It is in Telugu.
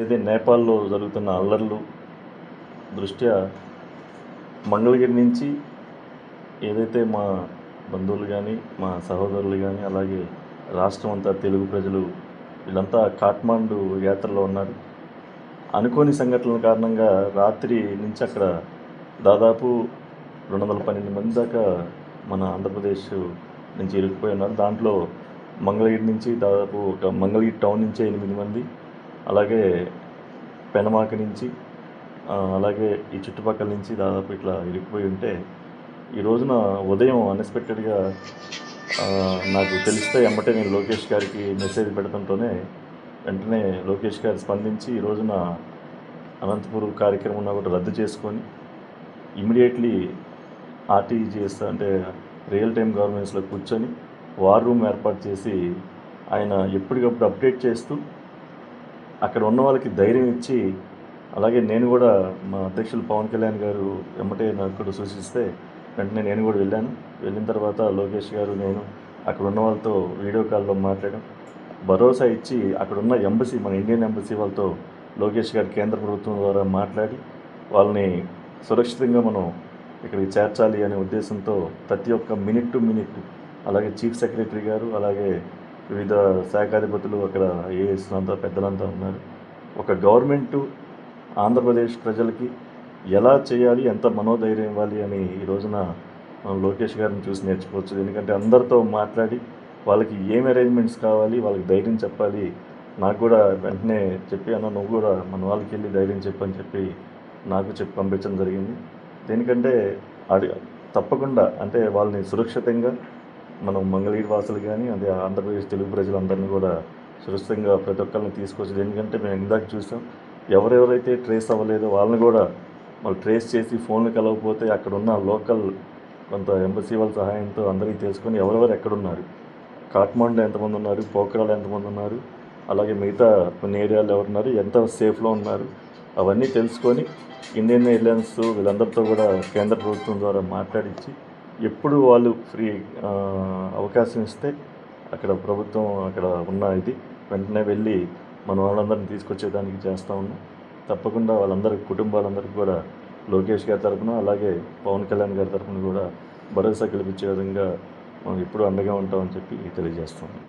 ఏదైతే నేపాల్లో జరుగుతున్న అల్లర్లు దృష్ట్యా మంగళగిరి నుంచి ఏదైతే మా బంధువులు కానీ మా సహోదరులు కానీ అలాగే రాష్ట్రం అంతా తెలుగు ప్రజలు వీళ్ళంతా కాఠ్మాండు యాత్రలో ఉన్నారు. అనుకోని సంఘటనల కారణంగా రాత్రి నుంచి అక్కడ దాదాపు రెండు వందల పన్నెండు మంది దాకా మన ఆంధ్రప్రదేశ్ నుంచి ఇరుక్కుపోయి ఉన్నారు. దాంట్లో మంగళగిరి నుంచి దాదాపు ఒక మంగళగిరి టౌన్ నుంచే ఎనిమిది మంది అలాగే పెనమాక నుంచి అలాగే ఈ చుట్టుపక్కల నుంచి దాదాపు ఇట్లా ఇరుక్కుపోయి ఉంటే ఈ రోజున ఉదయం అన్ఎక్స్పెక్టెడ్గా నాకు తెలిస్తే ఎమ్మటే నేను లోకేష్ గారికి మెసేజ్ పెడుతుంటూనే వెంటనే లోకేష్ గారు స్పందించి ఈ రోజున అనంతపూర్ కార్యక్రమం కూడా రద్దు చేసుకొని ఇమీడియట్లీ ఆర్టీజీఎస్ అంటే రియల్ టైం గవర్నమెంట్స్లో కూర్చొని వార్ రూమ్ ఏర్పాటు చేసి ఆయన ఎప్పటికప్పుడు అప్డేట్ చేస్తూ అక్కడ ఉన్న వాళ్ళకి ధైర్యం ఇచ్చి అలాగే నేను కూడా మా అధ్యక్షులు పవన్ కళ్యాణ్ గారు ఎమ్మటే నాకు సూచిస్తే వెంటనే నేను కూడా వెళ్ళాను. వెళ్ళిన తర్వాత లోకేష్ గారు నేను అక్కడ ఉన్న వాళ్ళతో వీడియో కాల్లో మాట్లాడడం భరోసా ఇచ్చి అక్కడ ఉన్న ఎంబసీ మన ఇండియన్ ఎంబసీ వాళ్ళతో లోకేష్ గారు కేంద్ర ప్రభుత్వం ద్వారా మాట్లాడి వాళ్ళని సురక్షితంగా మనం ఇక్కడికి చేర్చాలి అనే ఉద్దేశంతో ప్రతి ఒక్క మినిట్ టు మినిట్ అలాగే చీఫ్ సెక్రటరీ గారు అలాగే వివిధ శాఖాధిపతులు అక్కడ ఏఎస్లు అంతా పెద్దలంతా ఉన్నారు. ఒక గవర్నమెంట్ ఆంధ్రప్రదేశ్ ప్రజలకి ఎలా చేయాలి ఎంత మనోధైర్యం ఇవ్వాలి అని ఈ రోజున మనం లోకేష్ గారిని చూసి నేర్చుకోవచ్చు. ఎందుకంటే అందరితో మాట్లాడి వాళ్ళకి ఏం అరేంజ్మెంట్స్ కావాలి వాళ్ళకి ధైర్యం చెప్పాలి. నాకు కూడా వెంటనే చెప్పి అన్న నువ్వు కూడా మన వాళ్ళకి వెళ్ళి ధైర్యం చెప్పని చెప్పి నాకు చెప్పి పంపించడం జరిగింది. దేనికంటే అది తప్పకుండా అంటే వాళ్ళని సురక్షితంగా మనం మంగళగిరి వాసులు కానీ అదే ఆంధ్రప్రదేశ్ తెలుగు ప్రజలందరినీ కూడా సురక్షితంగా ప్రతి ఒక్కరిని తీసుకొచ్చి ఎందుకంటే మేము ఇందాక చూసాం ఎవరెవరైతే ట్రేస్ అవ్వలేదో వాళ్ళని కూడా వాళ్ళు ట్రేస్ చేసి ఫోన్లు కలవకపోతే అక్కడ ఉన్న లోకల్ కొంత ఎంబసీ వాళ్ళ సహాయంతో అందరికీ తెలుసుకొని ఎవరెవరు ఎక్కడున్నారు. కాట్మాండ్లో ఎంతమంది ఉన్నారు పోఖ్రాలు ఎంతమంది ఉన్నారు అలాగే మిగతా కొన్ని ఏరియాలో ఎవరున్నారు ఎంత సేఫ్లో ఉన్నారు అవన్నీ తెలుసుకొని ఇండియన్ ఎయిర్లైన్స్ వీళ్ళందరితో కూడా కేంద్ర ప్రభుత్వం ద్వారా మాట్లాడించి ఎప్పుడు వాళ్ళు ఫ్రీ అవకాశం ఇస్తే అక్కడ ప్రభుత్వం అక్కడ ఉన్న ఇది వెంటనే వెళ్ళి మన వాళ్ళందరిని తీసుకొచ్చేదానికి చేస్తూ ఉన్నాం. తప్పకుండా వాళ్ళందరి కుటుంబాలందరికీ కూడా లోకేష్ గారి తరపున అలాగే పవన్ కళ్యాణ్ గారి తరపున కూడా భరోసా కల్పించే విధంగా మనం ఎప్పుడూ అండగా ఉంటామని చెప్పి తెలియజేస్తున్నాం